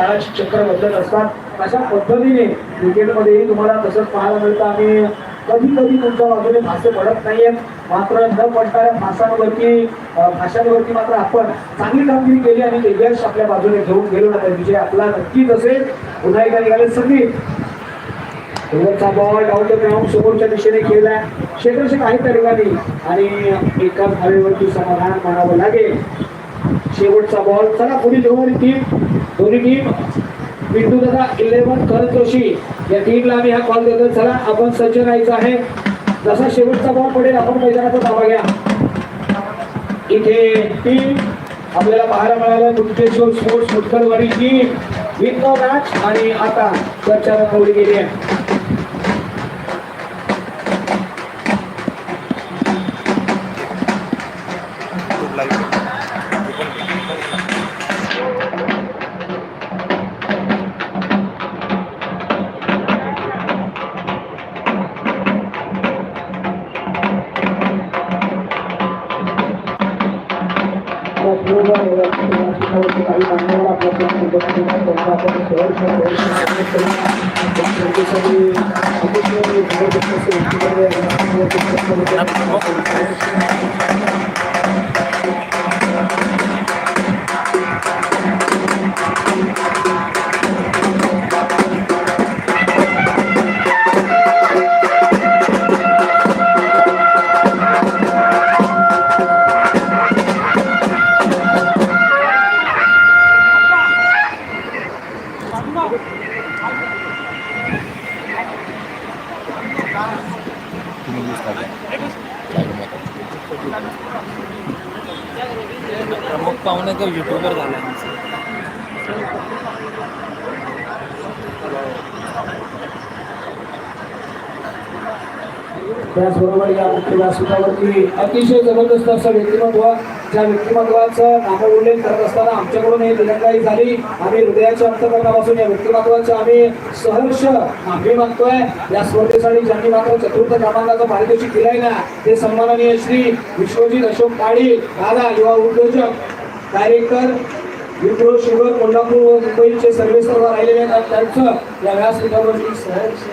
काळाची चक्र बदलत असतात. अशा पद्धतीने क्रिकेटमध्येही तुम्हाला तसंच पाहायला मिळतं. आणि कधी कधी तुमच्या बाजूने फासे पडत नाहीयेत. मात्र न पडणाऱ्या फासांवरती फाशांवरती मात्र आपण चांगली कामगिरी केली आणि ते यश आपल्या बाजूने घेऊन गेलो. ना तर विजय आपला नक्कीच असेल. पुन्हा एकदा निघाले संदीप. शेवटचा बॉल डाऊट ग्राउंड समोरच्या दिशेने खेळलाय क्षेत्रक्षक काही त्या ठिकाणी आणि एकाच हवेवरती समाधान मानावं लागेल. शेवटचा बॉल चला पुढील दोन्ही टीम दोन्ही टीम बिंदू दादा इलेव्हन करत जोशी या टीमला आम्ही हा कॉल देतो चला आपण सज्ज राहायचं आहे. जसा शेवटचा बॉल पडेल आपण मैदानाचा धावा घ्या. इथे टीम आपल्याला पाहायला मिळालं Mukteshwar sports Mutkalwadi team win match आणि आता चर्चा रंगवली गेली आहे. आपल्या प्रमुख पाहुणे तो युट्यूबर झाला त्याचबरोबर या मुख्य व्यासपीठावरती अतिशय जबरदस्त असं व्यक्तिमत्व ज्या व्यक्तिमत्वाचं नामोल्लेख करत असताना आमच्याकडून ही दिरंगाई झाली. आम्ही हृदयाच्या अंतकरणापासून या व्यक्तिमत्वाचं आम्ही सहर्ष माफी मागतोय. या स्पर्धेसाठी ज्यांनी मात्र चतुर्थ क्रमांकाचं पारितोषिक दिलंय ना ते सन्माननीय श्री विश्वजित अशोक काळी दादा युवा उद्योजक. कार्यकर विप्रो शुगर कोल्हापूर व मुंबईचे सर्वे सर्व राहिलेले आहेत. त्यांचं या व्यासपीठावरती सहर्ष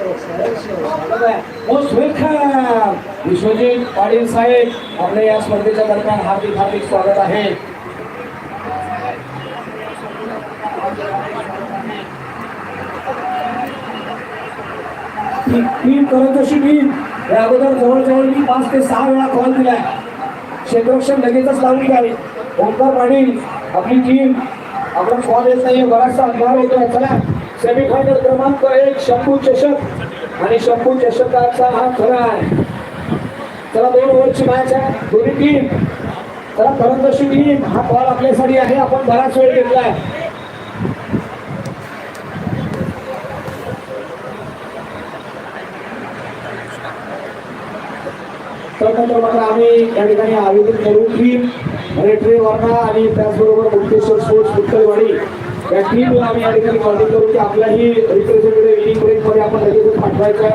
स्वागत आहे. मोस्ट वेलकम विश्वजित पाटील साहेब आपल्या या स्पर्धेच्या दरम्यान हार्दिक हार्दिक स्वागत आहे. टीम करत अशी मी. या अगोदर जवळजवळ मी पाच ते सहा वेळा कॉल दिलाय. क्षेत्ररक्षण लगेचच लावून घ्यावे. ओमकार पाटील आपली टीम आपण स्वाद येत नाही बराचसा अंधार होतोय. चला सेमीफायनल क्रमांक एक शंभू चषक. आणि शंभू चषकाचा हा खरा आहे. चला दोन ओव्हरची मॅच आहे. दोन्ही टीम चला करंदशी टीम हा कॉल आपल्यासाठी आहे. आपण बराच वेळ घेतलाय. तर मात्र आम्ही या ठिकाणी आयोजित करू की रेट्रे वर्णा आणि त्याचबरोबर मुक्तेश्वर स्पोर्ट्स मुक्तलवाडी या टीमला आम्ही या ठिकाणी कॉन्टॅक्ट करू की आपल्याही रिप्रेझेंटेटिव्ह इनिंग ब्रेकमध्ये आपण लगेचच पाठवायचं.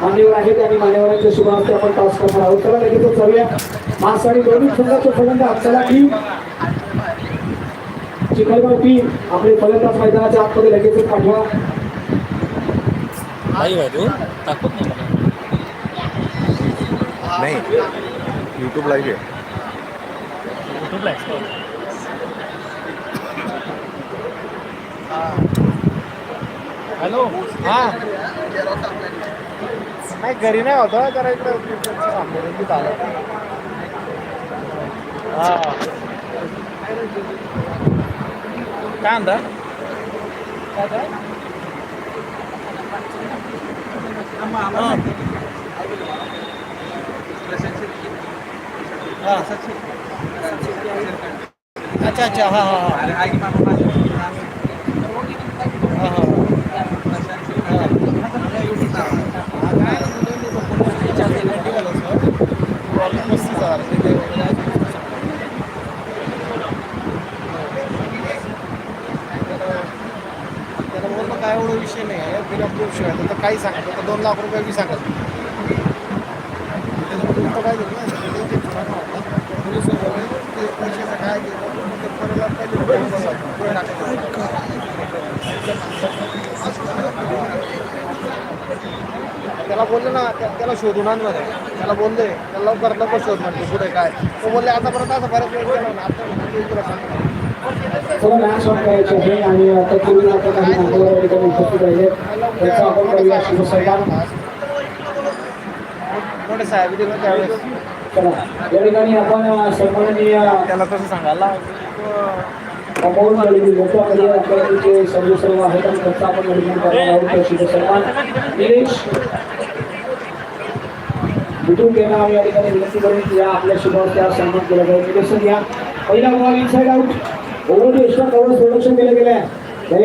मान्यवर आहेत आणि मान्यवरांच्या शुभ आपण टॉस करणार आहोत. त्याला लगेचच जाऊया मास आणि दोन्ही संघाचे फलंद आपल्याला टीम चिखलगाव टीम आपले फलंदाज मैदानाच्या आतमध्ये लगेचच पाठवा. नाही आहे तू दाखवत नाही मला नाही यूट्यूब लाईव्ह आहे युट्यूबला आहे हॅलो हा नाही घरी नाही होतं जरा इकडं सामने आलं हा काय म्हणता काय काय हा. अच्छा अच्छा हा हा हा. हा हा. त्याला बोलणं काय एवढा विषय नाही आहे बिना प्रूफ शिवाय तर काही सांगत तर दोन लाख रुपये बी सांगत त्याच्यामध्ये उलटं काय झालं ना, ते चुनाव होता. पोलीस वगैरे ते पैशाचं काय केलं, ते परिवार पहिले पुढे टाकलं. त्याला बोलले ना त्या- त्याला शोधून आणमध्ये त्याला बोलले त्याला लवकर लवकर शोध म्हणतो पुढे काय. तो बोलले आतापर्यंत असं बऱ्याच वेळ केला ना आता मोठे साहेब दिले त्यावेळेस चला. या ठिकाणी आपण सन्माननीय त्याला कसं सांगायला? सर्व सर्व आहेत आणि त्यांचा आपण निलेश भेटून यांना आम्ही या ठिकाणी विनंती करून या आपल्या शुभावर त्या सन्मान केला जाईल. निलेश घ्या. या पहिला ball inside out over the extra cover production केलं गेलं आहे